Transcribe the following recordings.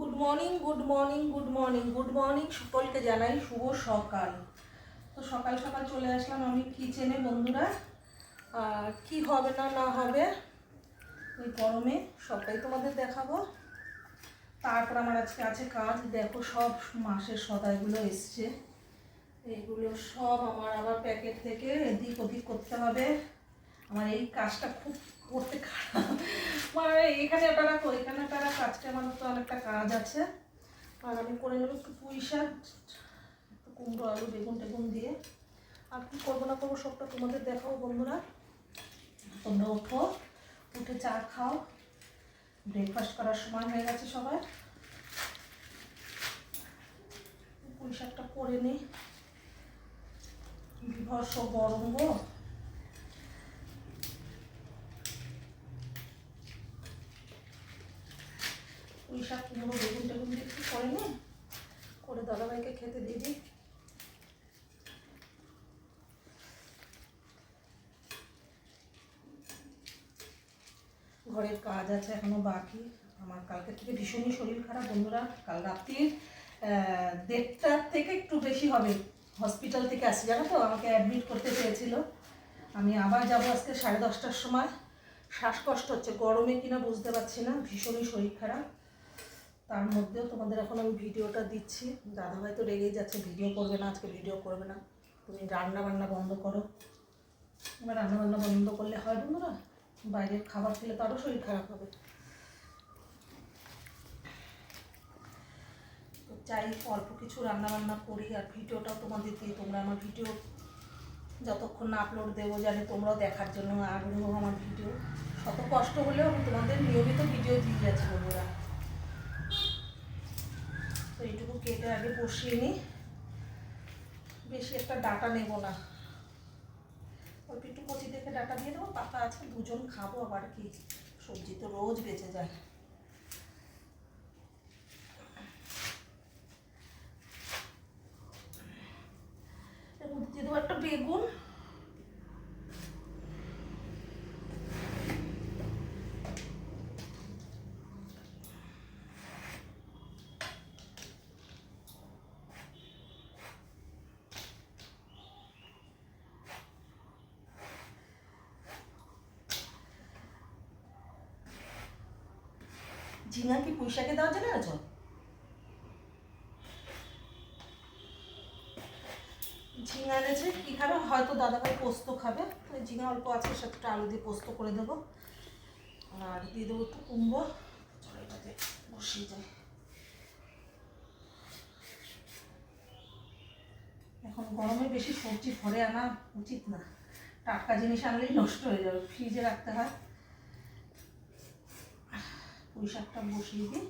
Good morning good morning good morning good morning সকলকে জানাই শুভ সকাল। তো সকাল সকাল চলে আসলাম আমি কিচেনে বন্ধুরা। আর কি হবে না না হবে, ওই গরমে সবটাই তোমাদের দেখাবো। তারপর আমার আজকে আছে কাজ। দেখো সব মাসের সদাইগুলো এসছে। এইগুলো সব আমার আবার প্যাকেট থেকে এদিক ওদিক করতে হবে। আমার এই কাজটা খুব করতে খারাপ। মানে এখানে ওটা রাখো এখানে ওটা রাখো আজকে আমার তো অনেকটা কাজ আছে। আর আমি করে নেব একটু পুঁই শাক, একটু কুমড়ো আলু, বেগুন টেগুন দিয়ে। আর কি করব না করব সবটা তোমাদের দেখাও বন্ধুরা। তোমরা ওঠো, উঠে চা খাও। ব্রেকফাস্ট করার সময় হয়ে গেছে সবার পুঁই শাকটা করে নিই বিভর্ষ গরম গো। পুঁই শাক কুমড়ো বেগুন টেগুন দিয়ে একটু করে নে। করে দাদাভাইকে খেতে দিই। ঘরের কাজ আছে এখনও বাকি। আমার কালকে থেকে ভীষণই শরীর খারাপ বন্ধুরা। কাল রাত্রির দেড়টার থেকে একটু বেশি হবে। হসপিটাল থেকে আসি, জানো তো? আমাকে অ্যাডমিট করতে চেয়েছিল। আমি আবার যাব আজকে সাড়ে দশটার সময়। শ্বাসকষ্ট হচ্ছে, গরমে কিনা বুঝতে পারছি না। ভীষণই শরীর খারাপ। তার মধ্যেও তোমাদের এখন আমি ভিডিওটা দিচ্ছি। দাদাভাই তো রেগেই যাচ্ছে, ভিডিও করবে না, আজকে ভিডিও করবে না। তুমি রান্না বান্না বন্ধ করো। এবার রান্না বান্না বন্ধ করলে হয় বন্ধুরা, বাইরের খাবার খেলে তো আরও শরীর খারাপ হবে। চাই অল্প কিছু রান্না বান্না করি আর ভিডিওটাও তোমাদের দিয়ে তোমরা আমার ভিডিও যতক্ষণ না আপলোড দেবো জানি তোমরাও দেখার জন্য আগ্রহ আমার ভিডিও। শত কষ্ট হলেও আমি তোমাদের নিয়মিত ভিডিও দিয়ে যাচ্ছি বন্ধুরা। তো এইটুকু কেটে আগে বসিয়ে নিই। বেশি একটা ডাটা নেব না। অল্প একটু কচি দেখে ডাটা দিয়ে দেবো, পাতা আছে, দুজন খাব আবার কি। সবজি তো রোজ বেঁচে যায় এর মধ্যে দিয়ে দেবো একটা বেগুন ঝিঙা কি পুঁই শাকে দেওয়া যাবে না ঝিঙা এনেছে, কি খাবে? হয়তো দাদাভাই পোস্ত খাবে। ঝিঙা অল্প আছে সাথে একটু আলু দিয়ে পোস্ত করে দেবো। আর দিয়ে দেবো একটু কুমড়ো। এটাতে বসিয়ে যায় এখন গরমে বেশি সবজি ভরে আনা উচিত না। টাটকা জিনিস আনলেই নষ্ট হয়ে যাবে। ফ্রিজে রাখতে হয়। পুঁই শাকটা বসিয়ে দিই।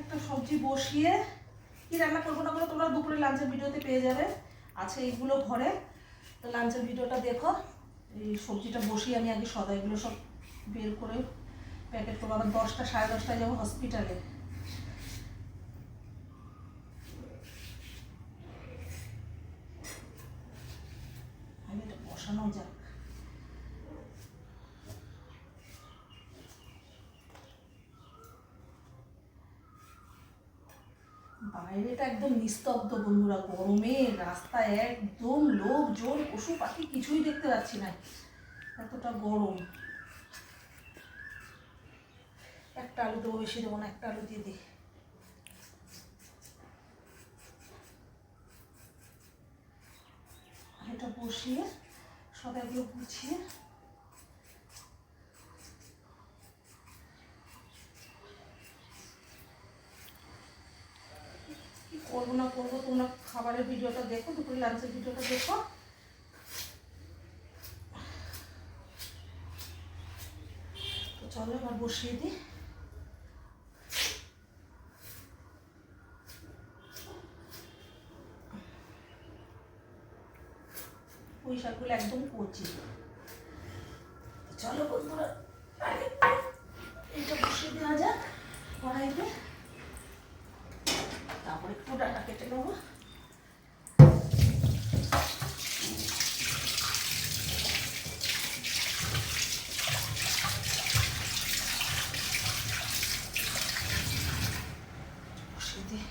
একটা সবজি বসিয়ে কি রান্না করব না করব, তোমরা দুপুরে লাঞ্চের ভিডিওতে পেয়ে যাবে। আছে এইগুলো ঘরে। তো লাঞ্চের ভিডিওটা দেখো। এই সবজিটা বসিয়ে আমি আগে সদাইগুলো সব বের করে প্যাকেট করব। আবার দশটা, সাড়ে দশটায় যাব হসপিটালে বসানো যাক। বাইরেটা একদম নিস্তব্ধ বন্ধুরা, গরমে, রাস্তায় একদম লোকজন, পশু পাখি কিছুই দেখতে পাচ্ছি না। এতটা গরম। একটা আলু দেবো, বেশি দেবো না, একটা আলু দিয়ে দিই। এটা বসিয়ে সবাইগুলো গুছিয়ে কি করব না করব, তোমরা খাবারের ভিডিওটা দেখো দুপুরে লাঞ্চের ভিডিওটা দেখো। তো চলো এবার বসিয়ে দিই। পুঁই শাকগুলো একদম কচি চলো বন্ধুরা আগে এটা বসিয়ে দেওয়া যাক কড়াইতে তারপরে একটু ডাটা কেটে নেব বসিয়ে দিই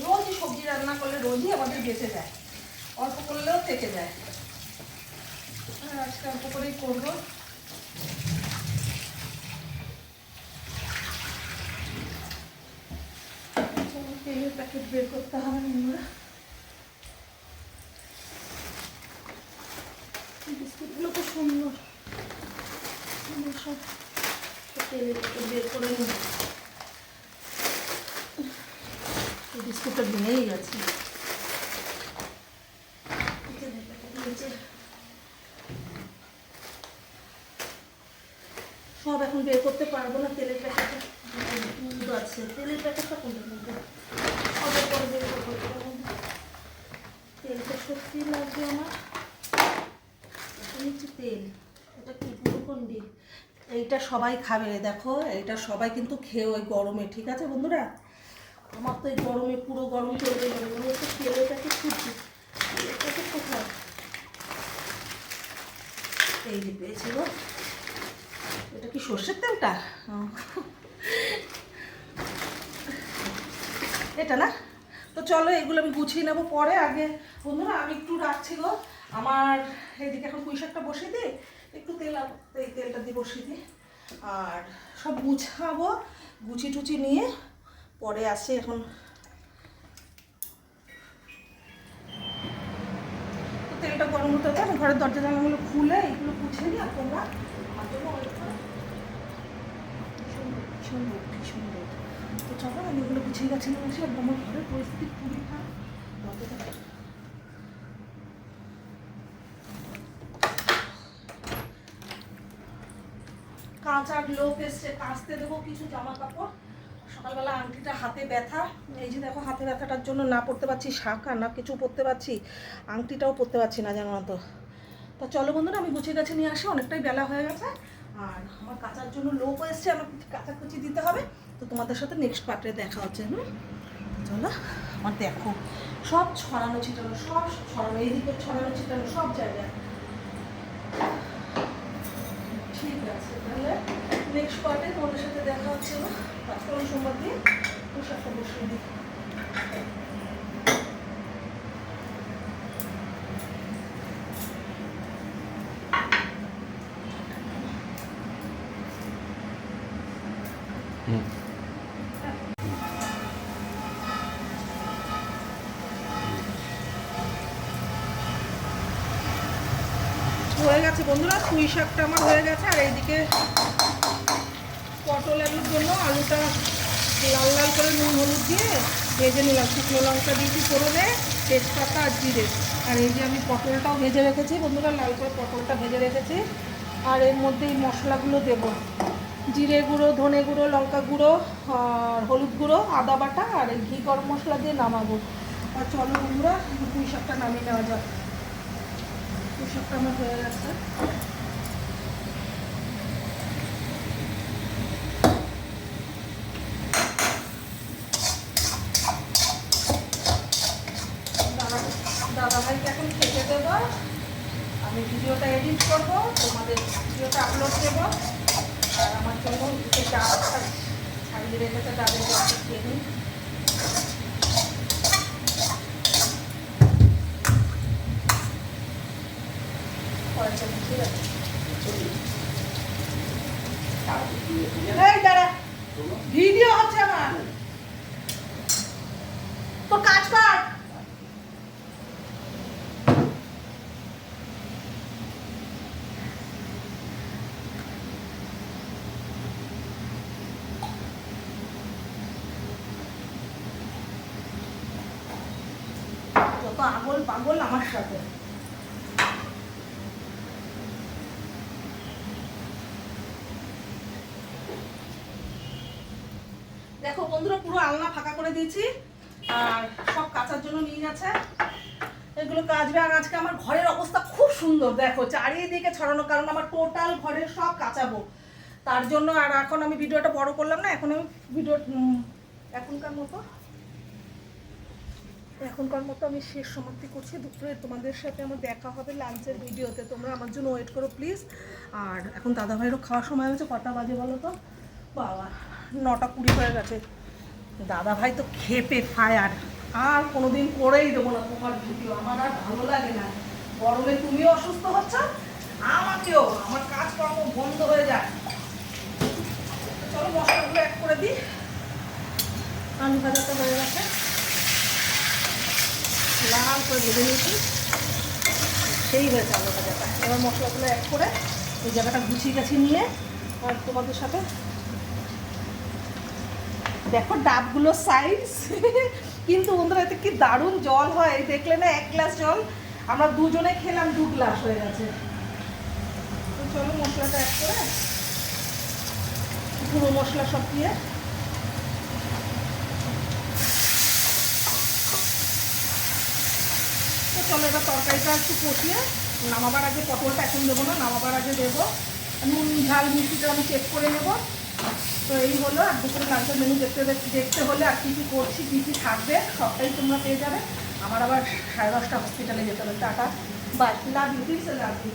রোজই সবজি রান্না করলে রোজই আমাদের বেঁচে যায় অল্প করলেও থেকে যায়। আজকে অল্প করেই করব। প্যাকেট বের করতে হবে বন্ধুরা বিস্কুটগুলো খুব সুন্দর সুন্দর সব সব তেলের প্যাকেট বের করে নিই এই বিস্কুটটা ভেঙেই গেছে তেলের প্যাকেট নিচে সব এখন বের করতে পারব না তেলের প্যাকেটটা। আছে। তেলের প্যাকেটটা কোনটা কোনটা অর্ডার করে বের করব। তেলটা সত্যি লাগবে আমার? হচ্ছে তেল। এটা কি গ্লুকন্ডি এইটা সবাই খাবে দেখো। এইটা সবাই কিন্তু খেয়ে ওই গরমে, ঠিক আছে বন্ধুরা? আমার তো এই গরমে, পুরো গরম চলবে মনে হচ্ছে প্যাকেট খুঁজছি। তেলের কোথায়? এই যে পেয়েছি গো। এটা কি সর্ষের তেলটা? এটা না? তো চলো এগুলো আমি গুছিয়ে নেব পরে আগে। বন্ধুরা, আমি একটু রাখছি গো। আমার এইদিকে এখন পুঁই শাকটা বসিয়ে দিই। একটু তেল এই তেলটা দিয়ে বসিয়ে দিই। আর সব গুছাবো গুছি টুচি নিয়ে পরে আসে এখন। তেলটা গরম হতে আমি ঘরের দরজা জানাগুলো খুলে এগুলো গুছিয়ে নিই আর তোমরা আমার জন্য wait করো। ভীষণ রোদ, ভীষণ রোদ, তো চলো আমি এগুলো গুছিয়ে গেছি না বলছি আর আমার ঘরের পরিস্থিতি খুবই খারাপ। কাঁচার লোক এসছে কাচতে দেবো কিছু জামা কাপড় সকালবেলা আংটিটা হাতে ব্যথা। এই যে দেখো হাতে ব্যথাটার জন্য না পড়তে পারছি শাঁখা না কিছু পড়তে পারছি আংটিটাও পড়তে পারছি না জানো তো। তো চলো বন্ধুরা আমি গুছিয়ে গাছে নিয়ে আসি অনেকটাই বেলা হয়ে গেছে। আর আমার কাচার জন্য লোকও এসছে আমার কিছু কাচাকুচি দিতে হবে। তো তোমাদের সাথে নেক্সট পার্টে দেখা হচ্ছে, হুম? চলো, আমার দেখো, সব ছড়ানো ছিটানো, সব ছড়ানো এইদিকে ছড়ানো ছিটানো, সব জায়গায়। ঠিক আছে, তাহলে নেক্সট পার্টে তোমাদের সাথে দেখা হচ্ছে না পাঁচটা সোমবার দিয়ে পোশাকটা বসিয়ে দিই হয়ে গেছে বন্ধুরা, পুঁই শাকটা আমার হয়ে গেছে, আর এইদিকে পটল আলুর জন্য আলুটা লাল লাল করে নুন হলুদ দিয়ে ভেজে নিলাম, শুকনো লঙ্কা দিয়েছি ফোড়নে তেজপাতা আর জিরে। আর এই যে আমি পটলটাও ভেজে রেখেছি বন্ধুরা, লাল করে পটলটা ভেজে রেখেছি। আর এর মধ্যে এই মশলাগুলো দেবো। জিরে গুঁড়ো, ধনে গুঁড়ো, লঙ্কা গুঁড়ো, আর হলুদ গুঁড়ো, আদা বাটা, আর ঘি গরম মশলা দিয়ে নামাবো। আর চলো বন্ধুরা, পুঁই শাকটা নামিয়ে নেওয়া যাক। পুঁই আমার হয়ে দাদাভাইকে এখন খেতে দেবো। আমি ভিডিওটা এডিট করব, তোমাদের ভিডিওটা আপলোড দেবো। আর আমার জন্য ডাল ছাড়িয়ে রেখেছে জলটা খেয়ে নিই ভিডিও হচ্ছে আমার। তো কাজ কর। পাগল পাগল আমার সাথে। দেখো বন্ধুরা, পুরো আলনা ফাঁকা করে দিয়েছি। আর সব কাচার জন্য নিয়ে গেছে এগুলো কাচবে। আর আজকে আমার ঘরের অবস্থা খুব সুন্দর, দেখো, চারিদিকে ছড়ানো, কারণ আমার টোটাল ঘরের সব কাচাবো। তার জন্য আর এখন আমি ভিডিওটা বড় করলাম না, এখন আমি ভিডিও এখনকার মতো এখনকার মতো আমি শেষ সমাপ্তি করছি। দুপুরে তোমাদের সাথে আমার দেখা হবে লাঞ্চের ভিডিওতে। তোমরা আমার জন্য ওয়েট করো প্লিজ আর এখন দাদাভাইয়েরও খাওয়ার সময় হয়েছে, কটা বাজে বলো তো? বাবা। নটা কুড়ি হয়ে গেছে। দাদা ভাই তো খেপে ফায়ার। আর কোনোদিন করেই দেবো না তোমার ভিডিও। আমার আর ভালো লাগে না। গরমে তুমিও অসুস্থ হচ্ছ, আমাকেও। আমার কাজকর্ম বন্ধ হয়ে যায়। চলো মশলাগুলো এক করে দিই। আলু ভাজাটা হয়ে গেছে। লাল করে ভেজে নিয়েছি। সেই হয়েছে আলু ভাজাটা। এবার মশলাগুলো এক করে এই জায়গাটা গুছিয়ে গাছিয়ে নিয়ে। আর তোমাদের সাথে দেখো ডাবগুলো সাইজ কিন্তু বন্ধুরা, এতে কি দারুণ জল হয়। দেখলে না, এক গ্লাস জল। আমরা দুজনে খেলাম, দু গ্লাস হয়ে গেছে। তো চলো মশলাটা অ্যাড করে, গুঁড়ো মশলা সব দিয়ে। তো চলো এবার তরকারিটা একটু কষিয়ে, নামাবার আগে পটলটা এখন দেবো না, নামাবার আগে দেবো। নুন, ঝাল, মিষ্টিটা আমি চেক করে নেব। তো এই হলো, আর দুপুরে লাঞ্চের মেনু দেখতে দেখতে হলে আর কী কী করছি, কী কী থাকবে, সবটাই তোমরা পেয়ে যাবে। আমার আবার সাড়ে দশটা হসপিটালে যেতে হবে। Tata. Bye love you love you